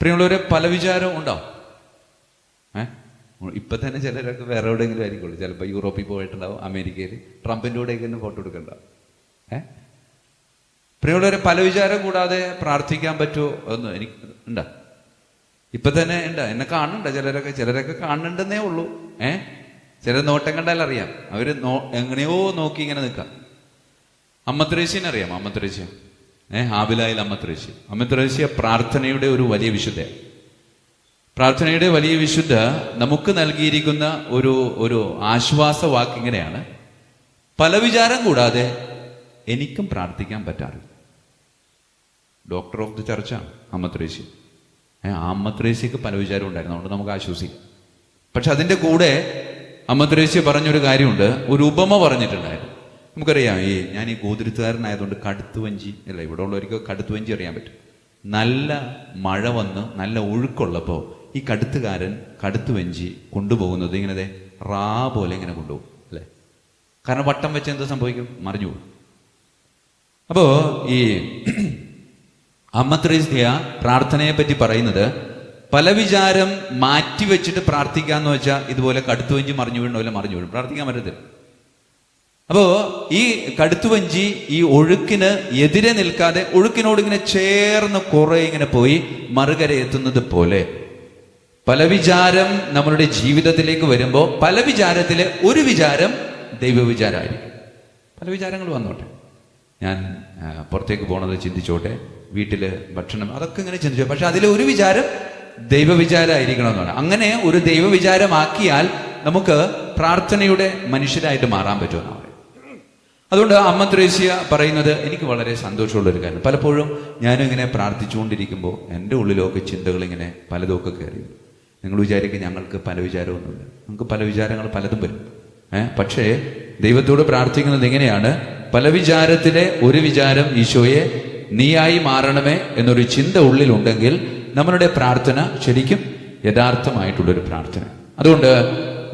പ്രിയമുള്ളവരെ പല വിചാരം ഉണ്ടാവും. ഏഹ് ഇപ്പൊ തന്നെ ചിലരൊക്കെ വേറെ എവിടെയെങ്കിലും ആയിരിക്കുള്ളൂ. ചിലപ്പോൾ യൂറോപ്പിൽ പോയിട്ടുണ്ടാവും അമേരിക്കയിൽ. ട്രംപിന്റെ കൂടെയൊക്കെ ഫോട്ടോ എടുക്കണ്ടാവും. ഏഹ് പ്രിയമുള്ളവരെ പല വിചാരം കൂടാതെ പ്രാർത്ഥിക്കാൻ പറ്റുമോ? എന്ന് എനിക്ക് ഉണ്ടാ? ഇപ്പൊ തന്നെ ഉണ്ടാ? എന്നെ കാണുന്നുണ്ട് ചിലരൊക്കെ? ചിലരൊക്കെ കാണുന്നുണ്ടെന്നേ ഉള്ളൂ. ഏഹ് ചിലർ നോട്ടം കണ്ടാൽ അറിയാം. അവർ നോ എങ്ങനെയോ നോക്കി ഇങ്ങനെ നിൽക്കാം. അമ്മത്രേശ്യനെ അറിയാം അമ്മത്രേശ്യ അമ്മ ത്രേശ്യ അമ്മ ത്രേശ്യ പ്രാർത്ഥനയുടെ ഒരു വലിയ വിശുദ്ധ. പ്രാർത്ഥനയുടെ വലിയ വിശുദ്ധ നമുക്ക് നൽകിയിരിക്കുന്ന ഒരു ഒരു ആശ്വാസ വാക്ക് ഇങ്ങനെയാണ്. പല വിചാരം കൂടാതെ എനിക്കും പ്രാർത്ഥിക്കാൻ പറ്റാറില്ല. ഡോക്ടർ ഓഫ് ദി ചർച്ചാണ് അമ്മത്രേശ്യ ഏഹ് ആ അമ്മത്രേശ്യക്ക് പല വിചാരം ഉണ്ടായിരുന്നു. അതുകൊണ്ട് നമുക്ക് ആശ്വസിക്കാം. പക്ഷെ അതിന്റെ കൂടെ അമ്മത്രേശ്യ പറഞ്ഞൊരു കാര്യമുണ്ട്. ഒരു ഉപമ പറഞ്ഞിട്ടുണ്ടായിരുന്നു. നമുക്കറിയാം ഈ ഞാൻ ഈ ഗോതിരുത്തുകാരനായതുകൊണ്ട് കടുത്തുവഞ്ചി അല്ല ഇവിടെ ഉള്ളവർക്ക് കടുത്തുവഞ്ചി അറിയാൻ പറ്റും. നല്ല മഴ വന്ന് നല്ല ഒഴുക്കുള്ളപ്പോൾ ഈ കടുത്തുകാരൻ കടുത്തുവഞ്ചി കൊണ്ടുപോകുന്നത് ഇങ്ങനെ റാ പോലെ ഇങ്ങനെ കൊണ്ടുപോകും അല്ലേ? കാരണം വട്ടം വെച്ച് എന്ത് സംഭവിക്കും? മറിഞ്ഞു പോകും. അപ്പോ ഈ അമ്മത്രേസ്യ പ്രാർത്ഥനയെ പറ്റി പറയുന്നത് പല വിചാരം മാറ്റിവെച്ചിട്ട് പ്രാർത്ഥിക്കാന്ന് വെച്ചാൽ ഇതുപോലെ കടുത്തുവഞ്ചി മറിഞ്ഞു വീണ പോലെ മറിഞ്ഞു വീഴും പ്രാർത്ഥിക്കാൻ പറ്റത്തില്ല. അപ്പോ ഈ കടുത്തുവഞ്ചി ഈ ഒഴുക്കിന് എതിരെ നിൽക്കാതെ ഒഴുക്കിനോട് ഇങ്ങനെ ചേർന്ന് കുറെ ഇങ്ങനെ പോയി മറുകര എത്തുന്നത് പോലെ. പല വിചാരം നമ്മളുടെ ജീവിതത്തിലേക്ക് വരുമ്പോൾ പല വിചാരത്തിലെ ഒരു വിചാരം ദൈവവിചാരമായിരിക്കും. പല വിചാരങ്ങൾ വന്നോട്ടെ. ഞാൻ പുറത്തേക്ക് പോണത് ചിന്തിച്ചോട്ടെ. വീട്ടിൽ ഭക്ഷണം അതൊക്കെ ഇങ്ങനെ ചിന്തിച്ചോ പക്ഷെ അതിലെ ഒരു വിചാരം ദൈവവിചാരമായിരിക്കണം എന്നാണ് അങ്ങനെ ഒരു ദൈവവിചാരമാക്കിയാൽ നമുക്ക് പ്രാർത്ഥനയുടെ മനുഷ്യരായിട്ട് മാറാൻ പറ്റുമെന്നാണ്. അതുകൊണ്ട് അമ്മ ത്രേസ്യ പറയുന്നത് എനിക്ക് വളരെ സന്തോഷമുള്ള ഒരു കാര്യം. പലപ്പോഴും ഞാനും ഇങ്ങനെ പ്രാർത്ഥിച്ചുകൊണ്ടിരിക്കുമ്പോൾ എന്റെ ഉള്ളിലൊക്കെ ചിന്തകൾ ഇങ്ങനെ പലതൊക്കെ കയറി. നിങ്ങൾ വിചാരിക്കും ഞങ്ങൾക്ക് പല വിചാരമൊന്നുമില്ല. നമുക്ക് പല വിചാരങ്ങൾ പലതും വരും. ഏഹ് പക്ഷേ ദൈവത്തോട് പ്രാർത്ഥിക്കുന്നത് എങ്ങനെയാണ്? പല വിചാരത്തിലെ ഒരു വിചാരം ഈശോയെ നീയായി മാറണമേ എന്നൊരു ചിന്ത ഉള്ളിലുണ്ടെങ്കിൽ നമ്മളുടെ പ്രാർത്ഥന ശരിക്കും യഥാർത്ഥമായിട്ടുള്ളൊരു പ്രാർത്ഥന. അതുകൊണ്ട്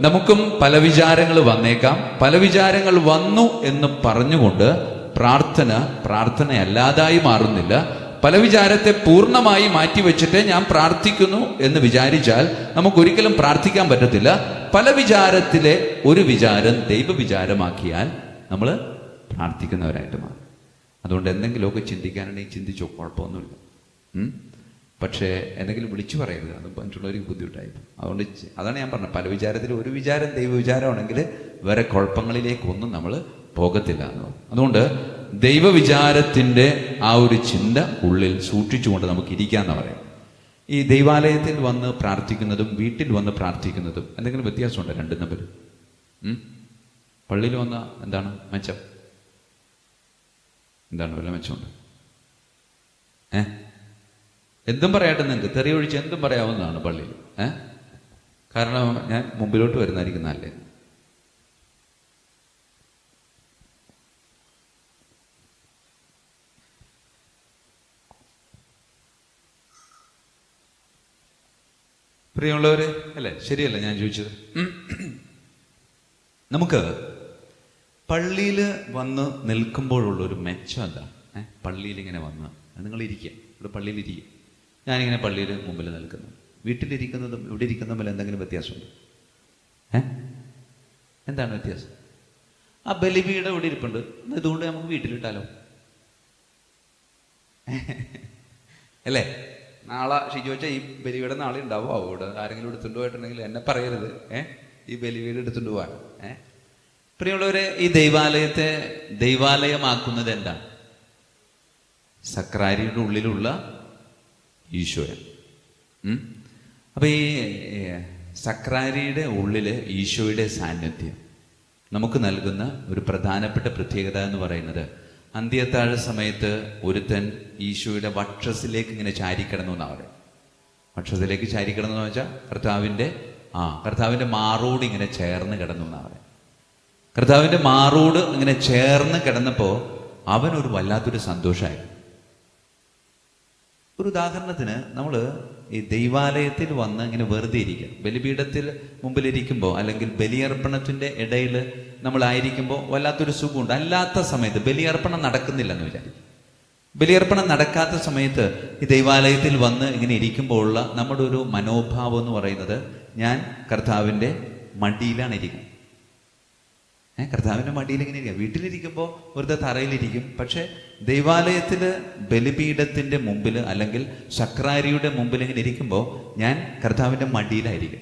നമുക്കും പല വിചാരങ്ങൾ വന്നേക്കാം. പല വിചാരങ്ങൾ വന്നു എന്ന് പറഞ്ഞുകൊണ്ട് പ്രാർത്ഥന പ്രാർത്ഥനയല്ലാതായി മാറുന്നില്ല. പല വിചാരത്തെ പൂർണമായി മാറ്റിവെച്ചിട്ട് ഞാൻ പ്രാർത്ഥിക്കുന്നു എന്ന് വിചാരിച്ചാൽ നമുക്കൊരിക്കലും പ്രാർത്ഥിക്കാൻ പറ്റത്തില്ല. പല വിചാരത്തിലെ ഒരു വിചാരം ദൈവ വിചാരമാക്കിയാൽ നമ്മൾ പ്രാർത്ഥിക്കുന്നവരായിട്ട് മാറും. അതുകൊണ്ട് എന്തെങ്കിലുമൊക്കെ ചിന്തിക്കാനുണ്ടെങ്കിൽ ചിന്തിച്ചോ കുഴപ്പമൊന്നുമില്ല? പക്ഷേ എന്തെങ്കിലും വിളിച്ചു പറയരുത്. അത് മറ്റുള്ളവർക്ക് ബുദ്ധിമുട്ടായി അതുകൊണ്ട് അതാണ് ഞാൻ പറഞ്ഞത്. പല വിചാരത്തിൽ ഒരു വിചാരം ദൈവവിചാരമാണെങ്കിൽ വേറെ കുഴപ്പങ്ങളിലേക്കൊന്നും നമ്മൾ പോകത്തില്ല എന്ന് അതുകൊണ്ട് ദൈവവിചാരത്തിന്റെ ആ ഒരു ചിന്ത ഉള്ളിൽ സൂക്ഷിച്ചുകൊണ്ട് നമുക്ക് ഇരിക്കാമെന്ന് പറയാം ഈ ദൈവാലയത്തിൽ വന്ന് പ്രാർത്ഥിക്കുന്നതും വീട്ടിൽ വന്ന് പ്രാർത്ഥിക്കുന്നതും എന്തെങ്കിലും വ്യത്യാസമുണ്ടോ? രണ്ടും തമ്മിൽ പള്ളിയിൽ വന്ന എന്താണ് മെച്ചം? എന്താണ് വല്ല മെച്ചമുണ്ട്? ഏ? എന്തും പറയട്ടെ നിങ്ങൾക്ക് തെറി ഒഴിച്ച് എന്തും പറയാവുന്നതാണ് പള്ളിയിൽ ഏ? കാരണം ഞാൻ മുമ്പിലോട്ട് വരുന്നതായിരിക്കും നല്ലത്. പ്രിയമുള്ളവരെ അല്ലേ ശരിയല്ല ഞാൻ ചോദിച്ചത്? നമുക്ക് പള്ളിയിൽ വന്ന് നിൽക്കുമ്പോഴുള്ള ഒരു മെച്ചം ഏഹ് പള്ളിയിൽ ഇങ്ങനെ വന്ന് നിങ്ങൾ ഇരിക്കുക ഇവിടെ പള്ളിയിൽ ഇരിക്കുക. ഞാനിങ്ങനെ പള്ളിയിൽ മുമ്പിൽ നിൽക്കുന്നു. വീട്ടിലിരിക്കുന്നതും ഇവിടെ ഇരിക്കുന്നതും തമ്മിൽ എന്തെങ്കിലും വ്യത്യാസമുണ്ട്? ഏ? എന്താണ് വ്യത്യാസം? ആ ബലിബിയുടെ ഇവിടെ ഇരിപ്പുണ്ട്. ഇതുകൊണ്ട് നമുക്ക് വീട്ടിലിട്ടാലോ? അല്ലേ? നാളെ ഷിജു വെച്ചാൽ ഈ ബലിവീടെ നാളെ ഉണ്ടാവോ അവിടെ ആരെങ്കിലും എടുത്തുകൊണ്ട് പോയിട്ടുണ്ടെങ്കിൽ എന്നെ പറയരുത്. ഏ? ഈ ബലിവീട് എടുത്തുകൊണ്ട് പോവാൻ. ഏ? പ്രിയമുള്ളവരെ ഈ ദൈവാലയത്തെ ദൈവാലയമാക്കുന്നത് എന്താണ്? സക്രാരിയുടെ ഉള്ളിലുള്ള ഈശോയൻ അപ്പോൾ അപ്പൊ ഈ സക്രാരിയുടെ ഉള്ളിൽ ഈശോയുടെ സാന്നിധ്യം നമുക്ക് നൽകുന്ന ഒരു പ്രധാനപ്പെട്ട പ്രത്യേകത എന്ന് പറയുന്നത് അന്ത്യത്താഴ സമയത്ത് ഒരുത്തൻ ഈശോയുടെ വക്ഷസിലേക്ക് ഇങ്ങനെ ചാരിക്കണം എന്നാ പറയും വക്ഷസിലേക്ക് ചാരിക്കണം എന്ന് വെച്ചാൽ കർത്താവിന്റെ ആ കർത്താവിന്റെ മാറോട് ഇങ്ങനെ ചേർന്ന് കിടന്നു എന്നാ പറയും കർത്താവിന്റെ മാറോട് ഇങ്ങനെ ചേർന്ന് കിടന്നപ്പോൾ അവനൊരു വല്ലാത്തൊരു സന്തോഷമായി. ഒരു ഉദാഹരണത്തിന് നമ്മൾ ഈ ദൈവാലയത്തിൽ വന്ന് ഇങ്ങനെ വെറുതെ ഇരിക്കുക. ബലിപീഠത്തിൽ മുമ്പിലിരിക്കുമ്പോൾ അല്ലെങ്കിൽ ബലിയർപ്പണത്തിന്റെ ഇടയിൽ നമ്മളായിരിക്കുമ്പോൾ വല്ലാത്തൊരു സുഖമുണ്ട്. അല്ലാത്ത സമയത്ത് ബലിയർപ്പണം നടക്കുന്നില്ലെന്ന് വിചാരിക്കും ബലിയർപ്പണം നടക്കാത്ത സമയത്ത് ഈ ദൈവാലയത്തിൽ വന്ന് ഇങ്ങനെ ഇരിക്കുമ്പോഴുള്ള നമ്മുടെ ഒരു മനോഭാവം എന്ന് പറയുന്നത് ഞാൻ കർത്താവിന്റെ മടിയിലാണ് ഇരിക്കുന്നത്. ഏഹ് കർത്താവിന്റെ മടിയിൽ ഇങ്ങനെ ഇരിക്കുക. വീട്ടിലിരിക്കുമ്പോൾ വെറുതെ തറയിലിരിക്കും. പക്ഷേ ദൈവാലയത്തിൽ ബലിപീഠത്തിന്റെ മുമ്പിൽ അല്ലെങ്കിൽ ശക്രാരിയുടെ മുമ്പിൽ ഇങ്ങനെ ഇരിക്കുമ്പോൾ ഞാൻ കർത്താവിന്റെ മടിയിലായിരിക്കും.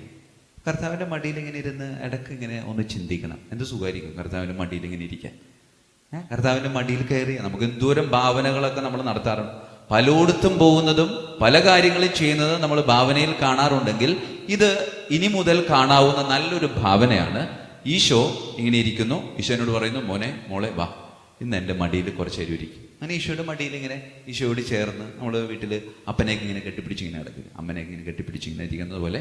കർത്താവിന്റെ മടിയിൽ ഇങ്ങനെ ഇരുന്ന് ഇടയ്ക്ക് ഇങ്ങനെ ഒന്ന് ചിന്തിക്കണം. എന്ത് സുഖമായിരിക്കും കർത്താവിന്റെ മടിയിൽ ഇങ്ങനെ ഇരിക്കാൻ? കർത്താവിന്റെ മടിയിൽ കയറി നമുക്ക് എന്തോരം ഭാവനകളൊക്കെ നമ്മൾ നടത്താറുണ്ട്. പലയിടത്തും പോകുന്നതും പല കാര്യങ്ങളും ചെയ്യുന്നതും നമ്മൾ ഭാവനയിൽ കാണാറുണ്ടെങ്കിൽ ഇത് ഇനി മുതൽ കാണാവുന്ന നല്ലൊരു ഭാവനയാണ്. ഈശോ ഇങ്ങനെ ഇരിക്കുന്നു. ഈശോനോട് പറയുന്നു മോനെ മോളെ വാ. ഇന്ന് എന്റെ മടിയിൽ കുറച്ചേരി ഇരിക്കും. അങ്ങനെ ഈശോയുടെ മടിയിൽ ഇങ്ങനെ ഈശോയോട് ചേർന്ന് നമ്മൾ വീട്ടിൽ അപ്പനെയൊക്കെ ഇങ്ങനെ കെട്ടിപ്പിടിച്ച് ഇങ്ങനെ നടക്കുക അമ്മനെയൊക്കെ ഇങ്ങനെ കെട്ടിപ്പിടിച്ച് ഇങ്ങനെ ഇരിക്കുന്നത് പോലെ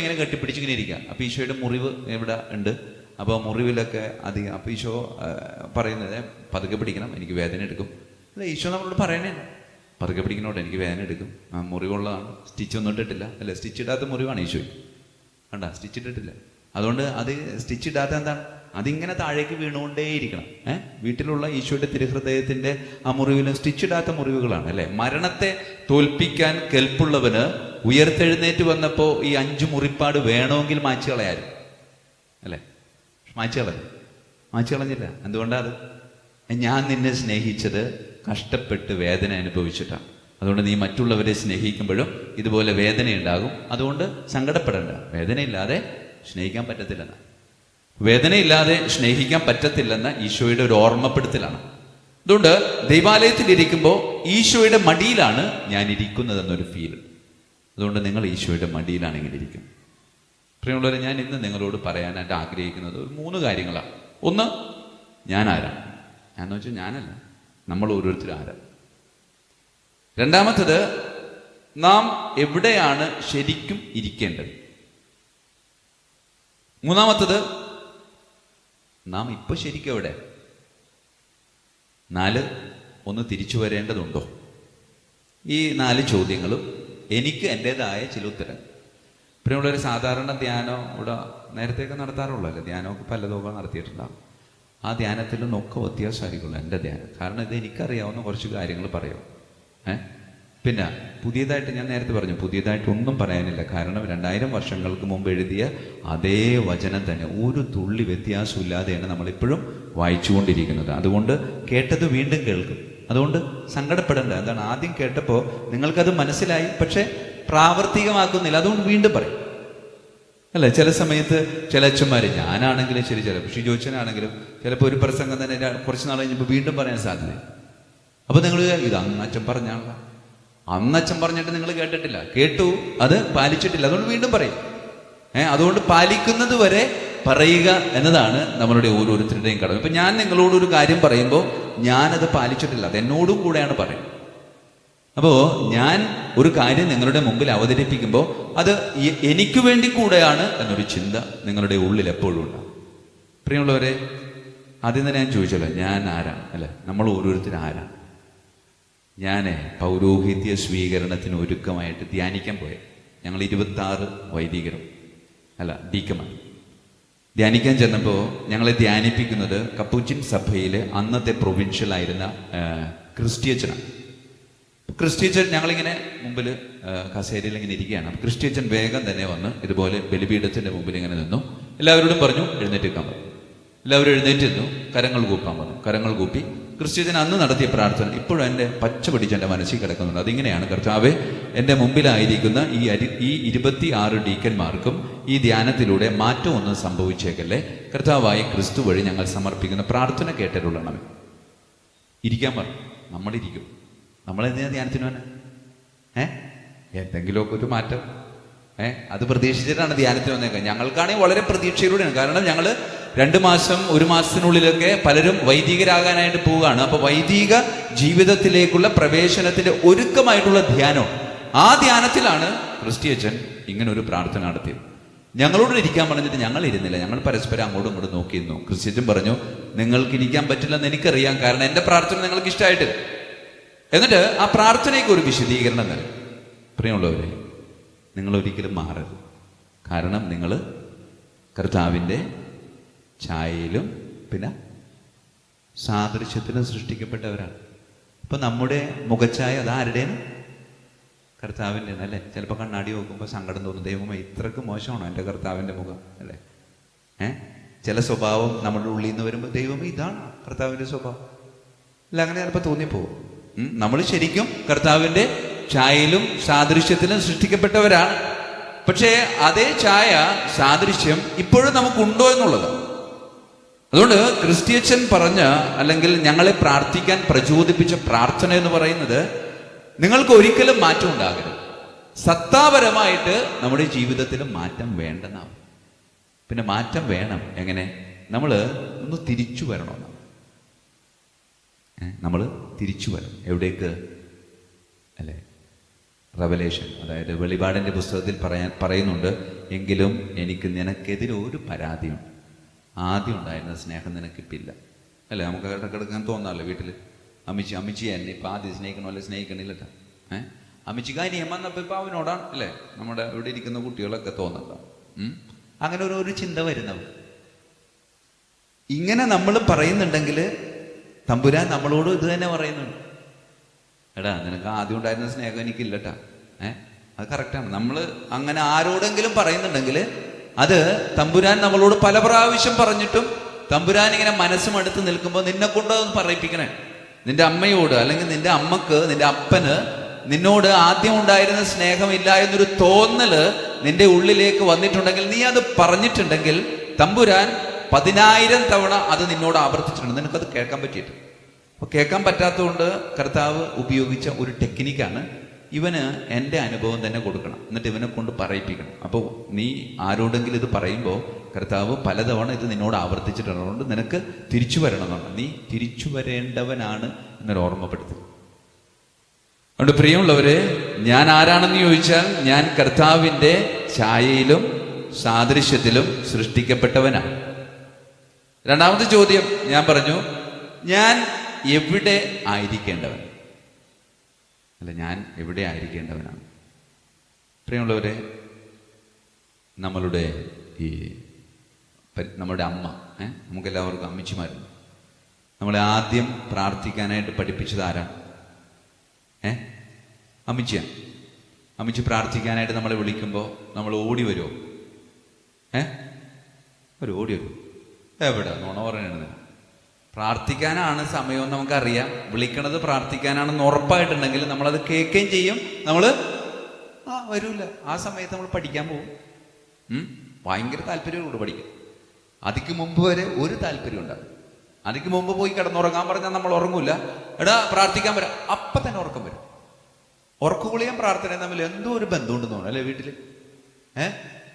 ഇങ്ങനെ കെട്ടിപ്പിടിച്ച് ഇങ്ങനെ ഇരിക്കുക. അപ്പോൾ ഈശോയുടെ മുറിവ് ഇവിടെ ഉണ്ട്? അപ്പോൾ മുറിവിലൊക്കെ അധികം അപ്പോൾ ഈശോ പറയുന്നത് പതുക്കെ പിടിക്കണം എനിക്ക് വേദന എടുക്കും. അല്ല ഈശോ നമ്മളോട് പറയണേ പതുക്കെ പിടിക്കണോട്ടെ എനിക്ക് വേദന എടുക്കും. ആ മുറിവുള്ളതാണ്. സ്റ്റിച്ച് ഒന്നും ഇട്ടിട്ടില്ല. അല്ല സ്റ്റിച്ച് ഇടാത്ത മുറിവാണ് ഈശോയ്ക്ക്. കണ്ട സ്റ്റിച്ച് ഇട്ടിട്ടില്ല. അതുകൊണ്ട് അത് സ്റ്റിച്ച് ഇടാത്ത എന്താണ്? അതിങ്ങനെ താഴേക്ക് വീണുകൊണ്ടേയിരിക്കണം. ഏഹ് വീട്ടിലുള്ള ഈശോയുടെ തിരുഹൃദയത്തിന്റെ ആ മുറിവിലും സ്റ്റിച്ചിടാത്ത മുറിവുകളാണ് അല്ലെ? മരണത്തെ തോൽപ്പിക്കാൻ കെൽപ്പുള്ളവന് ഉയർത്തെഴുന്നേറ്റ് വന്നപ്പോൾ ഈ അഞ്ച് മുറിപ്പാട് വേണമെങ്കിൽ മാച്ചു കളയാരും അല്ലെ? മാച്ചു കളഞ്ഞു. മാച്ചു കളഞ്ഞില്ല. എന്തുകൊണ്ടാണ് ഞാൻ നിന്നെ സ്നേഹിച്ചത് കഷ്ടപ്പെട്ട് വേദന അനുഭവിച്ചിട്ടാണ്. അതുകൊണ്ട് നീ മറ്റുള്ളവരെ സ്നേഹിക്കുമ്പോഴും ഇതുപോലെ വേദനയുണ്ടാകും. അതുകൊണ്ട് സങ്കടപ്പെടേണ്ട. വേദനയില്ലാതെ സ്നേഹിക്കാൻ പറ്റത്തില്ലെന്ന്. വേദനയില്ലാതെ സ്നേഹിക്കാൻ പറ്റത്തില്ലെന്ന ഈശോയുടെ ഒരു ഓർമ്മപ്പെടുത്തലാണ്. അതുകൊണ്ട് ദൈവാലയത്തിൽ ഇരിക്കുമ്പോൾ ഈശോയുടെ മടിയിലാണ് ഞാൻ ഇരിക്കുന്നത് എന്നൊരു ഫീൽ അതുകൊണ്ട് നിങ്ങൾ ഈശോയുടെ മടിയിലാണ് ഇങ്ങനെ ഇരിക്കുന്നത്. പ്രിയമുള്ളവരെ ഞാൻ ഇന്ന് നിങ്ങളോട് പറയാനായിട്ട് ആഗ്രഹിക്കുന്നത് മൂന്ന് കാര്യങ്ങളാണ്. ഒന്ന് ഞാൻ ആരാണ്? ഞാൻ വെച്ചാൽ ഞാനല്ല. നമ്മൾ ഓരോരുത്തരും ആരാണ്? രണ്ടാമത്തത് നാം എവിടെയാണ് ശരിക്കും ഇരിക്കേണ്ടത്? മൂന്നാമത്തത് നാം ഇപ്പൊ ശരിക്കും എവിടെ? നാല് ഒന്ന് തിരിച്ചു വരേണ്ടതുണ്ടോ? ഈ നാല് ചോദ്യങ്ങളും എനിക്ക് എന്റെതായ ചില ഉത്തരം. പ്രിയമുള്ളൊരു സാധാരണ ധ്യാനം ഇവിടെ നേരത്തെയൊക്കെ നടത്താറുള്ളല്ലോ ധ്യാനമൊക്കെ പലതൊക്കെ നടത്തിയിട്ടുണ്ടാകും ആ ധ്യാനത്തിൽ നിന്നൊക്കെ വ്യത്യാസമായിരിക്കുള്ളൂ എന്റെ ധ്യാനം. കാരണം ഇത് എനിക്കറിയാവുന്ന കുറച്ച് കാര്യങ്ങൾ പറയാം. ഏ? പിന്നെ പുതിയതായിട്ട് ഞാൻ നേരത്തെ പറഞ്ഞു പുതിയതായിട്ട് ഒന്നും പറയാനില്ല. കാരണം രണ്ടായിരം വർഷങ്ങൾക്ക് മുമ്പ് എഴുതിയ അതേ വചനം തന്നെ ഒരു തുള്ളി വ്യത്യാസമില്ലാതെയാണ് നമ്മളിപ്പോഴും വായിച്ചുകൊണ്ടിരിക്കുന്നത്. അതുകൊണ്ട് കേട്ടത് വീണ്ടും കേൾക്കും. അതുകൊണ്ട് സങ്കടപ്പെടേണ്ട. എന്താണ്? ആദ്യം കേട്ടപ്പോൾ നിങ്ങൾക്കത് മനസ്സിലായി പക്ഷെ പ്രാവർത്തികമാക്കുന്നില്ല. അതുകൊണ്ട് വീണ്ടും പറയും. അല്ല? ചില സമയത്ത് ചില അച്ഛന്മാർ ഞാനാണെങ്കിലും ശരി ചില പക്ഷേ ജോച്ചനാണെങ്കിലും ചിലപ്പോൾ ഒരു പ്രസംഗം തന്നെ കുറച്ച് നാൾ കഴിഞ്ഞപ്പോൾ വീണ്ടും പറയാൻ സാധ്യത അപ്പൊ നിങ്ങൾ ഇത് അന്നച്ഛൻ പറഞ്ഞാണല്ലോ. അന്നച്ഛൻ പറഞ്ഞിട്ട് നിങ്ങൾ കേട്ടിട്ടില്ല. കേട്ടു അത് പാലിച്ചിട്ടില്ല. അതുകൊണ്ട് വീണ്ടും പറയും. ഏഹ് അതുകൊണ്ട് പാലിക്കുന്നത് വരെ പറയുക എന്നതാണ് നമ്മളുടെ ഓരോരുത്തരുടെയും കടമ. ഇപ്പൊ ഞാൻ നിങ്ങളോട് ഒരു കാര്യം പറയുമ്പോൾ ഞാനത് പാലിച്ചിട്ടില്ല. അത് എന്നോടും കൂടെയാണ് പറയുന്നത്. അപ്പോ ഞാൻ ഒരു കാര്യം നിങ്ങളുടെ മുമ്പിൽ അവതരിപ്പിക്കുമ്പോൾ അത് എനിക്ക് വേണ്ടി കൂടെയാണ് എന്നൊരു ചിന്ത നിങ്ങളുടെ ഉള്ളിൽ എപ്പോഴും ഉണ്ടാകും പ്രിയമുള്ളവരെ ആദ്യം തന്നെ ഞാൻ ചോദിച്ചല്ലോ ഞാൻ ആരാണ്? അല്ലെ? നമ്മൾ ഓരോരുത്തരും ആരാണ്? ഞാൻ പൗരോഹിത്യ സ്വീകരണത്തിന് ഒരുക്കമായിട്ട് ധ്യാനിക്കാൻ പോയത് ഞങ്ങൾ ഇരുപത്തി ആറ് വൈദികരും അല്ല ഡീക്കമാർ ധ്യാനിക്കാൻ ചെന്നപ്പോൾ ഞങ്ങളെ ധ്യാനിപ്പിക്കുന്നത് കപ്പൂച്ചിൻ സഭയിലെ അന്നത്തെ പ്രൊവിൻഷ്യലായിരുന്ന ക്രിസ്ത്യച്ചനാണ് ക്രിസ്ത്യച്ചൻ ഞങ്ങളിങ്ങനെ മുമ്പിൽ കസേരയിൽ ഇങ്ങനെ ഇരിക്കുകയാണ്. ക്രിസ്റ്റിയച്ചൻ വേഗം തന്നെ വന്ന് ഇതുപോലെ ബലിപീഠത്തിന്റെ മുമ്പിൽ ഇങ്ങനെ നിന്നു. എല്ലാവരോടും പറഞ്ഞു എഴുന്നേറ്റ് നിൽക്കാൻ പറഞ്ഞു. എല്ലാവരും എഴുന്നേറ്റ് നിന്നു. കരങ്ങൾ കൂപ്പാൻ പറഞ്ഞു. കരങ്ങൾ കൂപ്പി ക്രിസ്ത്യച്ചൻ അന്ന് നടത്തിയ പ്രാർത്ഥന ഇപ്പോഴും എന്റെ പച്ച പിടിച്ച് എന്റെ മനസ്സിൽ കിടക്കുന്നുണ്ട്. അതിങ്ങനെയാണ് കർത്താവെ എന്റെ മുമ്പിലായിരിക്കുന്ന ഈ അരി ഈ ഇരുപത്തി ആറ് ഡീക്കന്മാർക്കും ഈ ധ്യാനത്തിലൂടെ മാറ്റം മാറ്റമൊന്നും സംഭവിച്ചേക്കല്ലേ? കർത്താവായ ക്രിസ്തു വഴി ഞങ്ങൾ സമർപ്പിക്കുന്ന പ്രാർത്ഥന കേട്ടിട്ടുള്ളണമേ ഇരിക്കാൻ പറഞ്ഞു നമ്മളിരിക്കും. നമ്മളെന്തിനാ ധ്യാനത്തിന് വേണം ഏ? എന്തെങ്കിലുമൊക്കെ ഒരു മാറ്റം. ഏ? അത് പ്രതീക്ഷിച്ചിട്ടാണ് ധ്യാനത്തിന് വന്നേക്കുന്നത്. ഞങ്ങൾക്കാണെങ്കിൽ വളരെ പ്രതീക്ഷയിലൂടെയാണ്. കാരണം ഞങ്ങൾ രണ്ട് മാസം ഒരു മാസത്തിനുള്ളിലൊക്കെ പലരും വൈദികരാകാനായിട്ട് പോവുകയാണ്. അപ്പൊ വൈദിക ജീവിതത്തിലേക്കുള്ള പ്രവേശനത്തിന്റെ ഒരുക്കമായിട്ടുള്ള ധ്യാനം. ആ ധ്യാനത്തിലാണ് ക്രിസ്ത്യച്ചൻ ഇങ്ങനെ ഒരു പ്രാർത്ഥന നടത്തിയത്. ഞങ്ങളോട് ഇരിക്കാൻ പറഞ്ഞിട്ട് ഞങ്ങൾ ഇരുന്നില്ല. ഞങ്ങൾ പരസ്പരം അങ്ങോട്ടും ഇങ്ങോട്ടും നോക്കിയിരുന്നു. ക്രിസ്ത്യച്ചൻ പറഞ്ഞു നിങ്ങൾക്ക് ഇരിക്കാൻ പറ്റില്ലെന്ന് എനിക്കറിയാം. കാരണം എന്റെ പ്രാർത്ഥന നിങ്ങൾക്ക് ഇഷ്ടമായിട്ടില്ല എന്നിട്ട് ആ പ്രാർത്ഥനയ്ക്ക് ഒരു വിശദീകരണം നൽകി. പ്രിയമുള്ളവരെ നിങ്ങൾ ഒരിക്കലും മാറരുത്. കാരണം നിങ്ങൾ കർത്താവിന്റെ ഛായയിലും പിന്നെ സാദൃശ്യത്തിലും സൃഷ്ടിക്കപ്പെട്ടവരാണ്. ഇപ്പൊ നമ്മുടെ മുഖഛായ അത് കർത്താവിന്റെ അല്ലേ? ചിലപ്പോൾ കണ്ണാടി നോക്കുമ്പോൾ സങ്കടം തോന്നും. ദൈവമേ ഇത്രക്ക് മോശമാണോ എന്റെ കർത്താവിന്റെ മുഖം? അല്ലേ? ഏ? ചില സ്വഭാവം നമ്മുടെ ഉള്ളിൽ നിന്ന് വരുമ്പോൾ ദൈവമേ ഇതാണ് കർത്താവിന്റെ സ്വഭാവം. അല്ല അങ്ങനെ ചിലപ്പോൾ തോന്നിപ്പോകും നമ്മൾ ശരിക്കും കർത്താവിന്റെ ഛായയിലും സാദൃശ്യത്തിലും സൃഷ്ടിക്കപ്പെട്ടവരാണ്. പക്ഷേ അതേ ഛായ സാദൃശ്യം ഇപ്പോഴും നമുക്കുണ്ടോ എന്നുള്ളതാണ് അതുകൊണ്ട് ക്രിസ്ത്യച്ചൻ പറഞ്ഞ അല്ലെങ്കിൽ ഞങ്ങളെ പ്രാർത്ഥിക്കാൻ പ്രചോദിപ്പിച്ച പ്രാർത്ഥന എന്ന് പറയുന്നത് നിങ്ങൾക്ക് ഒരിക്കലും മാറ്റം ഉണ്ടാകരുത്. സത്താപരമായിട്ട് നമ്മുടെ ജീവിതത്തിൽ മാറ്റം വേണ്ടെന്നാവും പിന്നെ മാറ്റം വേണം. എങ്ങനെ? നമ്മൾ ഒന്ന് തിരിച്ചു വരണം നമ്മൾ തിരിച്ചു വരണം. എവിടേക്ക്? അല്ലേ? റവലേഷൻ അതായത് വെളിപാടിന്റെ പുസ്തകത്തിൽ പറയാൻ പറയുന്നുണ്ട് എങ്കിലും എനിക്ക് നിനക്കെതിരെ ഒരു പരാതിയുണ്ട്. ആദ്യം ഉണ്ടായിരുന്ന സ്നേഹം നിനക്കിപ്പില്ല അല്ലേ? നമുക്ക് ഇടക്കിടക്ക് അങ്ങനെ തോന്നാമല്ലോ വീട്ടിൽ അമ്മിച്ചി അമ്മിച്ചി എന്നെ ഇപ്പം ആദ്യം സ്നേഹിക്കണോ അല്ലെ സ്നേഹിക്കണില്ല ഏഹ് അമ്മിച്ചിക്ക് അനിയം വന്നപ്പോൾ ഇപ്പം അവനോടാണ് അല്ലേ? നമ്മുടെ ഇവിടെ ഇരിക്കുന്ന കുട്ടികളൊക്കെ തോന്നണ്ട? അങ്ങനെ ഒരു ഒരു ചിന്ത വരുന്നവർ ഇങ്ങനെ നമ്മൾ പറയുന്നുണ്ടെങ്കിൽ തമ്പുരാൻ നമ്മളോട് ഇത് തന്നെ പറയുന്നുണ്ട്. എടാ നിനക്ക് ആദ്യം ഉണ്ടായിരുന്ന സ്നേഹം എനിക്കില്ലട്ടാ. ഏ? അത് കറക്റ്റാണ് നമ്മൾ അങ്ങനെ ആരോടെങ്കിലും പറയുന്നുണ്ടെങ്കിൽ അത് തമ്പുരാൻ നമ്മളോട് പല പ്രാവശ്യം പറഞ്ഞിട്ടും തമ്പുരാൻ ഇങ്ങനെ മനസ്സും അടുത്ത് നിൽക്കുമ്പോൾ നിന്നെ കൊണ്ട് പറയിപ്പിക്കണേ. നിന്റെ അമ്മയോട് അല്ലെങ്കിൽ നിന്റെ അമ്മയ്ക്ക് നിന്റെ അപ്പന് നിന്നോട് ആദ്യം ഉണ്ടായിരുന്ന സ്നേഹമില്ല എന്നൊരു തോന്നൽ നിന്റെ ഉള്ളിലേക്ക് വന്നിട്ടുണ്ടെങ്കിൽ നീ അത് പറഞ്ഞിട്ടുണ്ടെങ്കിൽ തമ്പുരാൻ പതിനായിരം തവണ അത് നിന്നോട് ആവർത്തിച്ചിട്ടുണ്ട്. നിനക്കത് കേൾക്കാൻ പറ്റിയിട്ട് അപ്പൊ കേൾക്കാൻ പറ്റാത്തതുകൊണ്ട് കർത്താവ് ഉപയോഗിച്ച ഒരു ടെക്നിക്കാണ് ഇവന് എന്റെ അനുഭവം തന്നെ കൊടുക്കണം. എന്നിട്ട് ഇവനെ കൊണ്ട് പറയിപ്പിക്കണം. അപ്പോൾ നീ ആരോടെങ്കിലും ഇത് പറയുമ്പോൾ കർത്താവ് പലതവണ ഇത് നിന്നോട് ആവർത്തിച്ചിട്ടുള്ളതുകൊണ്ട് നിനക്ക് തിരിച്ചു വരണമെന്നാണ് നീ തിരിച്ചു വരേണ്ടവനാണ് എന്നൊരു ഓർമ്മപ്പെടുത്തി അതുകൊണ്ട് പ്രിയമുള്ളവരെ ഞാൻ ആരാണെന്ന് ചോദിച്ചാൽ ഞാൻ കർത്താവിന്റെ ഛായയിലും സാദൃശ്യത്തിലും സൃഷ്ടിക്കപ്പെട്ടവനാണ്. രണ്ടാമത്തെ ചോദ്യം ഞാൻ പറഞ്ഞു ഞാൻ എവിടെ ആയിരിക്കേണ്ടവൻ? അല്ല ഞാൻ എവിടെ ആയിരിക്കേണ്ടവനാണ്? പ്രിയമുള്ളവരെ നമ്മളുടെ ഈ നമ്മുടെ അമ്മ ഏഹ് നമുക്കെല്ലാവർക്കും അമ്മച്ചിമാരുണ്ട്. നമ്മളെ ആദ്യം പ്രാർത്ഥിക്കാനായിട്ട് പഠിപ്പിച്ചത് ആരാണ്? ഏ? അമ്മച്ചിയാണ്. അമ്മച്ചി പ്രാർത്ഥിക്കാനായിട്ട് നമ്മളെ വിളിക്കുമ്പോൾ നമ്മൾ ഓടി വരുമോ ഏ? ഒരു ഓടി വരും. എവിടെ? നോണ പറയണത്. പ്രാർത്ഥിക്കാനാണ് സമയം നമുക്കറിയാം. വിളിക്കണത് പ്രാർത്ഥിക്കാനാണെന്ന് ഉറപ്പായിട്ടുണ്ടെങ്കിൽ നമ്മളത് കേൾക്കുകയും ചെയ്യും. നമ്മൾ ആ വരൂല. ആ സമയത്ത് നമ്മൾ പഠിക്കാൻ പോകും? ഭയങ്കര താല്പര്യമുണ്ട് പഠിക്കും. അതിക്ക് മുമ്പ് വരെ ഒരു താല്പര്യം ഉണ്ടാകും. അതിക്ക് മുമ്പ് പോയി കിടന്നുറങ്ങാൻ പറഞ്ഞാൽ നമ്മൾ ഉറങ്ങൂല. എടാ പ്രാർത്ഥിക്കാൻ വരാം. അപ്പൊ തന്നെ ഉറക്കം വരും. ഉറക്കുകുളിയും പ്രാർത്ഥനയും തമ്മിൽ എന്തോ ഒരു ബന്ധമുണ്ടെന്ന് തോന്നുന്നു അല്ലേ വീട്ടിൽ ഏഹ്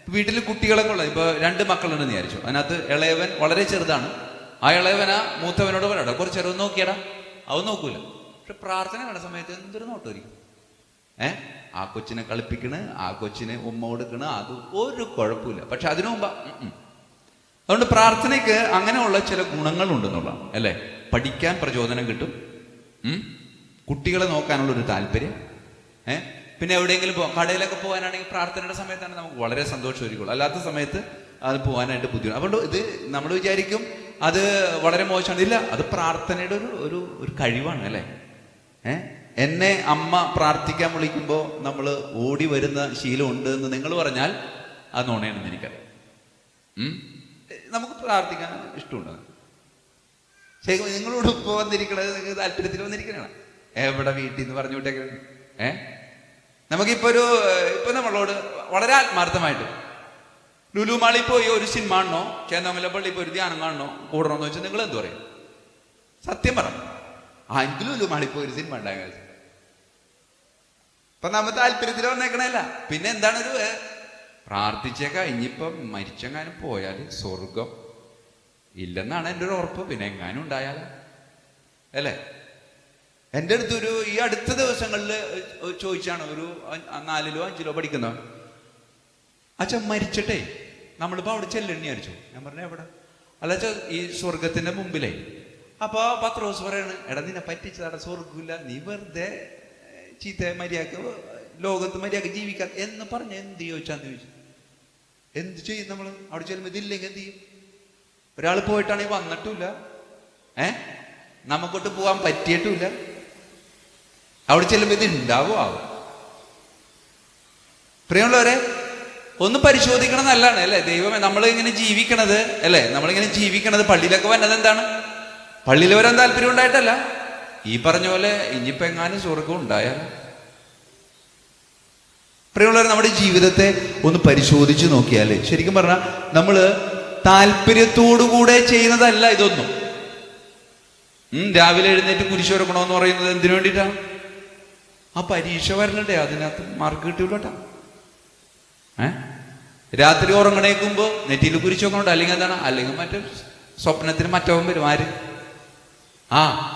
വീട്ടിൽ കുട്ടികളൊക്കെ ഉള്ളത്. ഇപ്പൊ രണ്ട് മക്കളുണ്ടെന്ന് വിചാരിച്ചു. അതിനകത്ത് ഇളയവൻ വളരെ ചെറുതാണ്. ആ ഇളയവനാ മൂത്തവനോട് പറയടാ കുറച്ച് ചെറുത് നോക്കിയടാ. അവൻ നോക്കൂല. പക്ഷെ പ്രാർത്ഥന വേണ്ട സമയത്ത് എന്തൊരു നോട്ടമായിരിക്കും? ഏ? ആ കൊച്ചിനെ കളിപ്പിക്കണ് ആ കൊച്ചിനെ ഉമ്മ കൊടുക്കണ് അത് ഒരു കുഴപ്പമില്ല. പക്ഷെ അതിനു മുമ്പ്. അതുകൊണ്ട് പ്രാർത്ഥനയ്ക്ക് അങ്ങനെയുള്ള ചില ഗുണങ്ങളുണ്ടെന്നുള്ളതാണ് അല്ലേ? പഠിക്കാൻ പ്രചോദനം കിട്ടും. കുട്ടികളെ നോക്കാനുള്ള ഒരു താല്പര്യം. ഏ? പിന്നെ എവിടെയെങ്കിലും പോകാം കടയിലൊക്കെ പോകാനാണെങ്കിൽ പ്രാർത്ഥനയുടെ സമയത്താണ് നമുക്ക് വളരെ സന്തോഷമായിരിക്കുള്ളൂ അല്ലാത്ത സമയത്ത് അത് പോകാനായിട്ട് ബുദ്ധിമുട്ട്. അതുകൊണ്ട് ഇത് നമ്മൾ വിചാരിക്കും അത് വളരെ മോശമാണ്. ഇല്ല അത് പ്രാർത്ഥനയുടെ ഒരു ഒരു ഒരു കഴിവാണ് അല്ലേ? ഏ? എന്നെ അമ്മ പ്രാർത്ഥിക്കാൻ വിളിക്കുമ്പോൾ നമ്മൾ ഓടി വരുന്ന ശീലമുണ്ട് എന്ന് നിങ്ങൾ പറഞ്ഞാൽ അത് നുണയാണെന്ന് എനിക്കറിയാം? നമുക്ക് പ്രാർത്ഥിക്കാൻ ഇഷ്ടമുണ്ട്. ശരി നിങ്ങളോട് ഇപ്പൊ വന്നിരിക്കണത് നിങ്ങൾക്ക് താല്പര്യത്തിൽ വന്നിരിക്കണതാണ്. എവിടെ വീട്ടിൽ നിന്ന് പറഞ്ഞു വിട്ടേക്കാണ് ഏ? നമുക്കിപ്പോ ഒരു ഏഹ്, ഇപ്പൊ നമ്മളോട് വളരെ ആത്മാർത്ഥമായിട്ട് ലുലു മാളിൽ പോയി ഒരു സിനിമ കാണണോ? ചേന്നമല പള്ളി പോയി ഒരു ധ്യാനം കാണണോ? കൂടണമെന്ന് വെച്ചാൽ നിങ്ങൾ എന്ത് പറയും? സത്യം പറ. ആ എനിക്ക് ലുലു മാളിൽ പോയി ഒരു സിനിമ ഉണ്ടായ ഇപ്പൊ നമ്മ താല്പര്യത്തിൽ വന്നേക്കണല്ല പിന്നെ എന്താണ് ഒരു പ്രാർത്ഥിച്ചേക്ക ഇനിയിപ്പം മരിച്ചെങ്ങാനും പോയാൽ സ്വർഗം ഇല്ലെന്നാണ് എന്റെ ഒരു ഉറപ്പ്. പിന്നെ എങ്ങാനും ഉണ്ടായാൽ അല്ലേ? എന്റെ അടുത്തൊരു ഈ അടുത്ത ദിവസങ്ങളിൽ ചോദിച്ചാണ് ഒരു നാലിലോ അഞ്ചിലോ പഠിക്കുന്നവൻ. അച്ഛൻ മരിച്ചിട്ടേ. നമ്മളിപ്പോ അവിടെ ചെല്ലണ്ണി അരിച്ചു ഞാൻ പറഞ്ഞു എവിടെ? അല്ല ഈ സ്വർഗത്തിന്റെ മുമ്പിലേ. അപ്പൊ ദിവസം പറയാണ് എടാ നിന്നെ പറ്റിച്ചതാടാ സ്വർഗമില്ല നീ വെറുതെ ചീത്ത മര്യാദയ്ക്ക് ലോകത്ത് മര്യാദയ്ക്ക് ജീവിക്കാൻ. എന്ന് പറഞ്ഞ് എന്ത് ചോദിച്ചാന്ന് ചോദിച്ചു. എന്ത് ചെയ്യും നമ്മൾ അവിടെ ചെല്ലുമ്പോൾ ഇതില്ലെങ്കിൽ എന്ത് ചെയ്യും? ഒരാൾ പോയിട്ടാണെങ്കിൽ വന്നിട്ടുമില്ല. ഏ? നമുക്കോട്ട് പോകാൻ പറ്റിയിട്ടുമില്ല. അവിടെ ചെല്ലുമ്പോൾ ഇത് ഉണ്ടാവുമോ പ്രിയമുള്ളവരെ ഒന്ന് പരിശോധിക്കണം നല്ലതാണ് അല്ലേ? ദൈവമേ നമ്മൾ ഇങ്ങനെ ജീവിക്കണത് അല്ലേ? നമ്മളിങ്ങനെ ജീവിക്കണത് പള്ളിയിലൊക്കെ വന്നത് എന്താണ്? പള്ളിയിൽ വരാൻ താല്പര്യം ഉണ്ടായിട്ടല്ല. ഈ പറഞ്ഞ പോലെ ഇനിയിപ്പോ എങ്ങാനും സ്വർഗം ഉണ്ടായാൽ പ്രിയമുള്ളവർ നമ്മുടെ ജീവിതത്തെ ഒന്ന് പരിശോധിച്ച് നോക്കിയാൽ ശരിക്കും പറഞ്ഞാൽ നമ്മൾ താല്പര്യത്തോടുകൂടെ ചെയ്യുന്നതല്ല ഇതൊന്നും. രാവിലെ എഴുന്നേറ്റ് കുരിശ് വരക്കണമെന്ന് പറയുന്നത് എന്തിനു വേണ്ടിയിട്ടാണ്? ആ പരീക്ഷ വരണ്ടേ അതിനകത്ത് മാർക്ക് കിട്ടൂലട്ടാ രാത്രി ഉറങ്ങണേക്കുമ്പോ നെറ്റിയിൽ കുരിച്ചു വെക്കണോണ്ട് അല്ലെങ്കിൽ എന്താണ്? അല്ലെങ്കിൽ മറ്റേ സ്വപ്നത്തിന് മറ്റവൻ വരും. ആര്? ആ.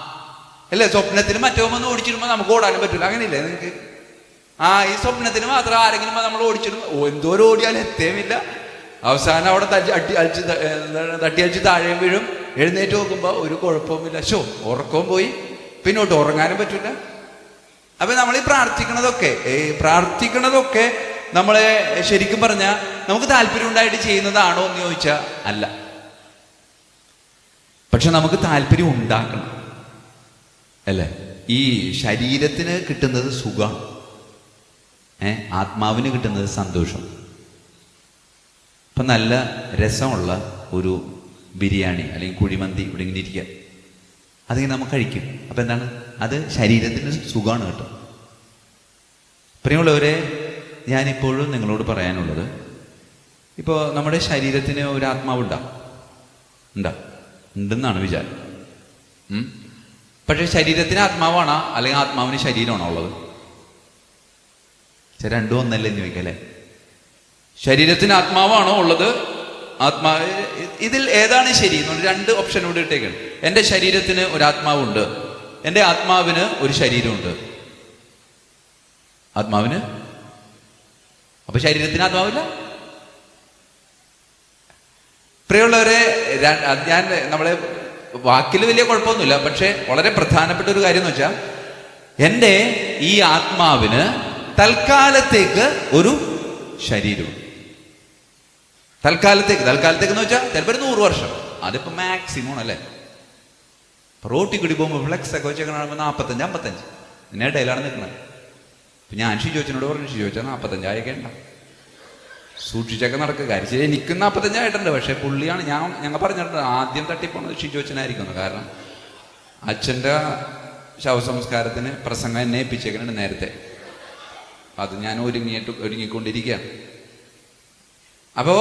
അല്ലേ? സ്വപ്നത്തിന് മറ്റവൻ വന്ന് ഓടിച്ചിടുമ്പോ നമുക്ക് ഓടാനും പറ്റൂല. അങ്ങനെയില്ലേ നിങ്ങക്ക്? ആ ഈ സ്വപ്നത്തിന് മാത്രം ആരെങ്കിലും നമ്മൾ ഓടിച്ചിടും എന്തോരം ഓടിയാലും എത്തേമില്ല. അവസാനം അവിടെ തട്ടി അടി അടിച്ച് തട്ടി അടിച്ച് താഴെയും വീഴും. എഴുന്നേറ്റ് നോക്കുമ്പോ ഒരു കുഴപ്പവുമില്ല. ഷോ ഉറക്കവും പോയി. പിന്നോട്ട് ഉറങ്ങാനും പറ്റില്ല അപ്പൊ നമ്മൾ ഈ പ്രാർത്ഥിക്കണതൊക്കെ ഈ പ്രാർത്ഥിക്കണതൊക്കെ നമ്മളെ ശരിക്കും പറഞ്ഞാൽ നമുക്ക് താല്പര്യം ഉണ്ടായിട്ട് ചെയ്യുന്നതാണോ എന്ന് ചോദിച്ചാൽ അല്ല. പക്ഷെ നമുക്ക് താല്പര്യം ഉണ്ടാക്കണം. അല്ലേ? ഈ ശരീരത്തിന് കിട്ടുന്നത് സുഖം. ഏ? ആത്മാവിന് കിട്ടുന്നത് സന്തോഷം. ഇപ്പം നല്ല രസമുള്ള ഒരു ബിരിയാണി അല്ലെങ്കിൽ കുഴിമന്തി ഇവിടെ ഇങ്ങനെ ഇരിക്കുക. അതിങ്ങനെ നമുക്ക് കഴിക്കും. അപ്പം എന്താണ്? അത് ശരീരത്തിന് സുഖമാണ് കേട്ടോ. പ്രിയമുള്ളവരെ ഞാനിപ്പോഴും നിങ്ങളോട് പറയാനുള്ളത് ഇപ്പോൾ നമ്മുടെ ശരീരത്തിന് ഒരു ആത്മാവുണ്ടാവും ഉണ്ടാ. ഉണ്ടെന്നാണ് വിചാരം. പക്ഷെ ശരീരത്തിന് ആത്മാവാണോ? അല്ലെങ്കിൽ ആത്മാവിന് ശരീരമാണോ ഉള്ളത്? രണ്ടും ഒന്നല്ലേ എന്ന് ചോദിക്കല്ലേ ശരീരത്തിന് ആത്മാവാണോ ഉള്ളത്? ആത്മാ ഇതിൽ ഏതാണ് ശരി രണ്ട് ഓപ്ഷൻ ഇവിടെ ഇട്ടേക്കാണ്. എന്റെ ശരീരത്തിന് ഒരു ആത്മാവുണ്ട്. എന്റെ ആത്മാവിന് ഒരു ശരീരമുണ്ട്. ആത്മാവിന് അപ്പൊ ശരീരത്തിന് ആത്മാവില്ല പ്രിയമുള്ളവരെ ഞാൻ നമ്മളെ വാക്കിൽ വലിയ കുഴപ്പമൊന്നുമില്ല പക്ഷെ വളരെ പ്രധാനപ്പെട്ട ഒരു കാര്യം എന്ന് വെച്ചാൽ എന്റെ ഈ ആത്മാവിന് തൽക്കാലത്തേക്ക് ഒരു ശരീരമുണ്ട്. തൽക്കാലത്തേക്ക് തൽക്കാലത്തേക്ക് എന്ന് വെച്ചാൽ ചിലപ്പോൾ നൂറ് വർഷം. അതിപ്പോ മാക്സിമം അല്ലേ റോട്ടി കൂടി ഫ്ലെക്സ് ഒക്കെ വെച്ചേക്കണ നാൽപ്പത്തഞ്ച് അമ്പത്തഞ്ച്. ഇതിന്റെ ഇടയിലാണ് നിൽക്കുന്നത് ഞാൻ ഷിജോച്ചനോട് പറഞ്ഞു ഷിജോച്ച നാൽപ്പത്തഞ്ചായൊക്കെ ഉണ്ടാവും സൂക്ഷിച്ചൊക്കെ നടക്കുക കാര്യം എനിക്ക് നാൽപ്പത്തഞ്ചായിട്ടുണ്ട് പക്ഷേ പുള്ളിയാണ് ഞാൻ ഞങ്ങൾ പറഞ്ഞിട്ടുണ്ട് ആദ്യം തട്ടിപ്പോണത് ഷിജോച്ചനായിരിക്കുന്നു. കാരണം അച്ഛന്റെ ശവസംസ്കാരത്തിന് പ്രസംഗം എന്നെ ഏൽപ്പിച്ചേക്കുന്നുണ്ട് നേരത്തെ. അത് ഞാൻ ഒരുങ്ങിയിട്ട് ഒരുങ്ങിക്കൊണ്ടിരിക്കുകയാണ്. അപ്പോൾ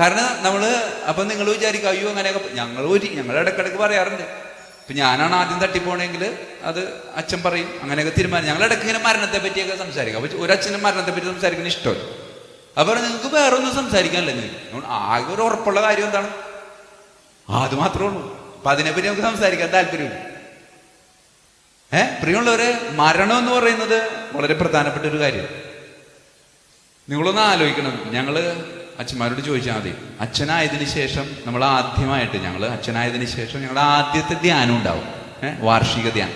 കാരണം നമ്മൾ അപ്പൊ നിങ്ങൾ വിചാരിക്കും അയ്യോ അങ്ങനെയൊക്കെ ഞങ്ങൾ ഒരു ഞങ്ങൾ ഇടയ്ക്കിടയ്ക്ക് പറയാറുണ്ട് ഇപ്പൊ ഞാനാണ് ആദ്യം തട്ടിപ്പോണെങ്കിൽ അത് അച്ഛൻ പറയും. അങ്ങനെയൊക്കെ തീരുമാനം. ഞങ്ങൾ ഇടയ്ക്ക് ഇങ്ങനെ മരണത്തെ പറ്റിയൊക്കെ സംസാരിക്കും. അപ്പൊ ഒരു അച്ഛനും മരണത്തെ പറ്റി സംസാരിക്കുന്ന ഇഷ്ടമല്ല. അപ്പൊ നിങ്ങൾക്ക് വേറെ ഒന്നും സംസാരിക്കാനില്ല നിങ്ങൾക്ക് ആകെ ഒരു ഉറപ്പുള്ള കാര്യം എന്താണ്? അത് മാത്രമേ ഉള്ളൂ. അപ്പൊ അതിനെപ്പറ്റി നമുക്ക് സംസാരിക്കാൻ താല്പര്യമില്ല. ഏ? പ്രിയമുള്ളവരെ മരണം എന്ന് പറയുന്നത് വളരെ പ്രധാനപ്പെട്ട ഒരു കാര്യം. നിങ്ങളൊന്ന് ആലോചിക്കണം. ഞങ്ങൾ അച്ഛന്മാരോട് ചോദിച്ചാൽ മതി. അച്ഛനായതിനു ശേഷം നമ്മൾ ആദ്യമായിട്ട് ഞങ്ങൾ അച്ഛനായതിനു ശേഷം ഞങ്ങളുടെ ആദ്യത്തെ ധ്യാനം ഉണ്ടാവും. വാർഷിക ധ്യാനം.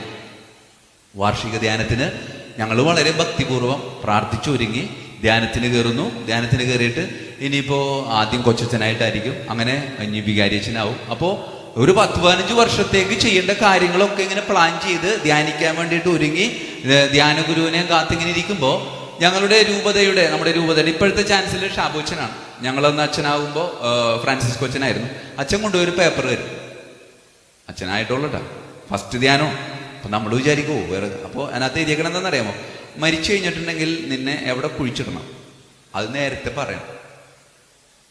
വാർഷിക ധ്യാനത്തിന് ഞങ്ങൾ വളരെ ഭക്തിപൂർവം പ്രാർത്ഥിച്ചൊരുങ്ങി ധ്യാനത്തിന് കയറുന്നു. ധ്യാനത്തിന് കയറിയിട്ട് ഇനിയിപ്പോൾ ആദ്യം കൊച്ചച്ഛനായിട്ടായിരിക്കും. അങ്ങനെ ഇനി വികാരിയച്ഛനാവും. അപ്പോൾ ഒരു പത്ത് പതിനഞ്ച് വർഷത്തേക്ക് ചെയ്യേണ്ട കാര്യങ്ങളൊക്കെ ഇങ്ങനെ പ്ലാൻ ചെയ്ത് ധ്യാനിക്കാൻ വേണ്ടിയിട്ട് ഒരുങ്ങി ഏർ ധ്യാന ഗുരുവിനെ കാത്തിങ്ങനെ ഇരിക്കുമ്പോൾ ഞങ്ങളുടെ രൂപതയുടെ നമ്മുടെ രൂപതയുടെ ഇപ്പോഴത്തെ ചാൻസലർ ഷാബുച്ചനാണ് ഞങ്ങളന്ന് അച്ഛനാവുമ്പോൾ ഫ്രാൻസിസ് കൊച്ചനായിരുന്നു അച്ഛൻ കൊണ്ടുപോയി പേപ്പർ തരും. അച്ഛനായിട്ടുള്ളട്ടാ ഫസ്റ്റ് ധ്യാനോ. അപ്പൊ നമ്മൾ വിചാരിക്കുമോ വേറെ അപ്പോൾ അതിനകത്ത് എഴുതിയേക്കണം എന്താണെന്നറിയാമോ? മരിച്ചു കഴിഞ്ഞിട്ടുണ്ടെങ്കിൽ നിന്നെ എവിടെ കുഴിച്ചിടണം? അത് നേരത്തെ പറയണം.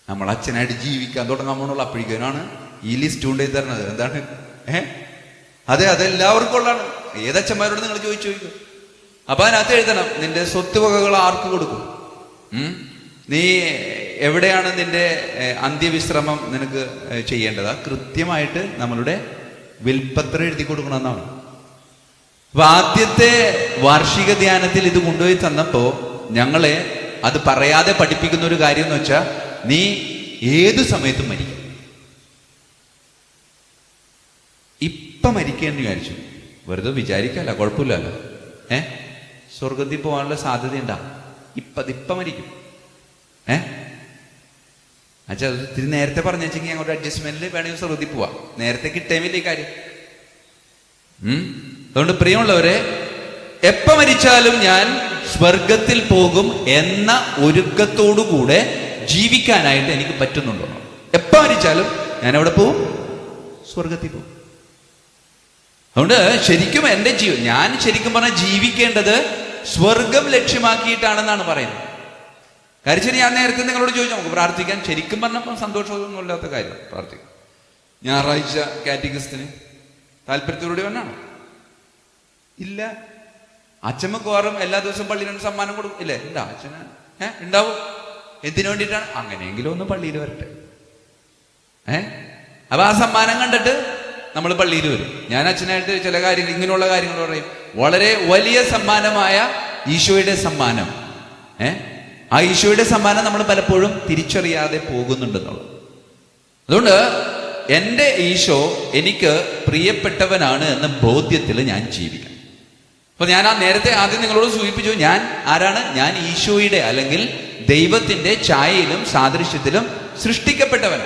നമ്മൾ അച്ഛനായിട്ട് ജീവിക്കാൻ തുടങ്ങാൻ പോകണുള്ള അപ്പോഴേക്കാണ് ഈ ലിസ്റ്റ് കൊണ്ട് എഴുതി തരണത് എന്താണ്? ഏ? അതെ അതെല്ലാവർക്കും ഉള്ളതാണ്. ഏതച്ഛന്മാരോട് നിങ്ങൾ ചോദിച്ചു ചോദിക്കും. അപ്പൊ അതിനകത്ത് എഴുതണം നിന്റെ സ്വത്ത് വകകൾ ആർക്ക് കൊടുക്കും? നീ എവിടെയാണ് നിന്റെ അന്ത്യവിശ്രമം നിനക്ക് ചെയ്യേണ്ടത്? കൃത്യമായിട്ട് നമ്മളുടെ വിൽപ്പത്രം എഴുതി കൊടുക്കണമെന്നാണ്. അപ്പൊ ആദ്യത്തെ വാർഷിക ധ്യാനത്തിൽ ഇത് കൊണ്ടുപോയി തന്നപ്പോ ഞങ്ങളെ അത് പറയാതെ പഠിപ്പിക്കുന്ന ഒരു കാര്യം എന്ന് വെച്ചാൽ നീ ഏത് സമയത്തും മരിക്കും. ഇപ്പൊ മരിക്കേന്ന് വിചാരിച്ചു. വെറുതെ വിചാരിക്കല്ല കുഴപ്പമില്ലല്ലോ. ഏ? സ്വർഗത്തിൽ പോകാനുള്ള സാധ്യത ഉണ്ടാ ഇപ്പതിപ്പ ഇപ്പൊ മരിക്കും. അച്ഛാ ഇത്തിരി നേരത്തെ പറഞ്ഞു വെച്ചെങ്കിൽ അഡ്ജസ്റ്റ്മെന്റിൽ വേണമെങ്കിൽ ശ്രദ്ധി പോവാ. നേരത്തെ കിട്ടേമില്ല ഈ കാര്യം? അതുകൊണ്ട് പ്രിയമുള്ളവരെ എപ്പ മരിച്ചാലും ഞാൻ സ്വർഗത്തിൽ പോകും എന്ന ഒരുക്കത്തോടുകൂടെ ജീവിക്കാനായിട്ട് എനിക്ക് പറ്റുന്നുണ്ടോ? എപ്പ മരിച്ചാലും ഞാൻ എവിടെ പോവും? സ്വർഗത്തിൽ പോകും അതുകൊണ്ട് ശരിക്കും എന്റെ ജീവൻ ഞാൻ ശരിക്കും പറഞ്ഞാൽ ജീവിക്കേണ്ടത് സ്വർഗം ലക്ഷ്യമാക്കിയിട്ടാണെന്നാണ് പറയുന്നത്. ശരി ഞാൻ നേരത്തെ നിങ്ങളോട് ചോദിച്ചു. നമുക്ക് പ്രാർത്ഥിക്കാൻ ശരിക്കും പറഞ്ഞപ്പോൾ സന്തോഷമൊന്നും ഇല്ലാത്ത കാര്യം. പ്രാർത്ഥിക്കാം. ഞായറാഴ്ച കാറ്റഗിസ്റ്റിന് താല്പര്യത്തോടുകൂടി വന്നാണോ? ഇല്ല. അച്ഛമ്മ കോറും എല്ലാ ദിവസവും പള്ളിയിൽ സമ്മാനം കൊടുക്കും. ഇല്ലേ? എന്താ അച്ഛന് ഏ ഉണ്ടാവും. എന്തിനു വേണ്ടിയിട്ടാണ്? അങ്ങനെയെങ്കിലും ഒന്ന് പള്ളിയിൽ വരട്ടെ. ഏ? അപ്പൊ ആ സമ്മാനം കണ്ടിട്ട് നമ്മൾ പള്ളിയിൽ വരും. ഞാൻ അച്ഛനായിട്ട് ചില കാര്യങ്ങൾ ഇങ്ങനെയുള്ള കാര്യങ്ങൾ പറയും. വളരെ വലിയ സമ്മാനമായ ഈശോയുടെ സമ്മാനം. ഏ? ആ ഈശോയുടെ സമ്മാനം നമ്മൾ പലപ്പോഴും തിരിച്ചറിയാതെ പോകുന്നുണ്ടെന്നുള്ളത്. അതുകൊണ്ട് എന്റെ ഈശോ എനിക്ക് പ്രിയപ്പെട്ടവനാണ് എന്ന ബോധ്യത്തിൽ ഞാൻ ജീവിക്കണം അപ്പൊ ഞാൻ ആ നേരത്തെ ആദ്യം നിങ്ങളോട് സൂചിപ്പിച്ചു ഞാൻ ആരാണ്? ഞാൻ ഈശോയുടെ അല്ലെങ്കിൽ ദൈവത്തിന്റെ ഛായയിലും സാദൃശ്യത്തിലും സൃഷ്ടിക്കപ്പെട്ടവൻ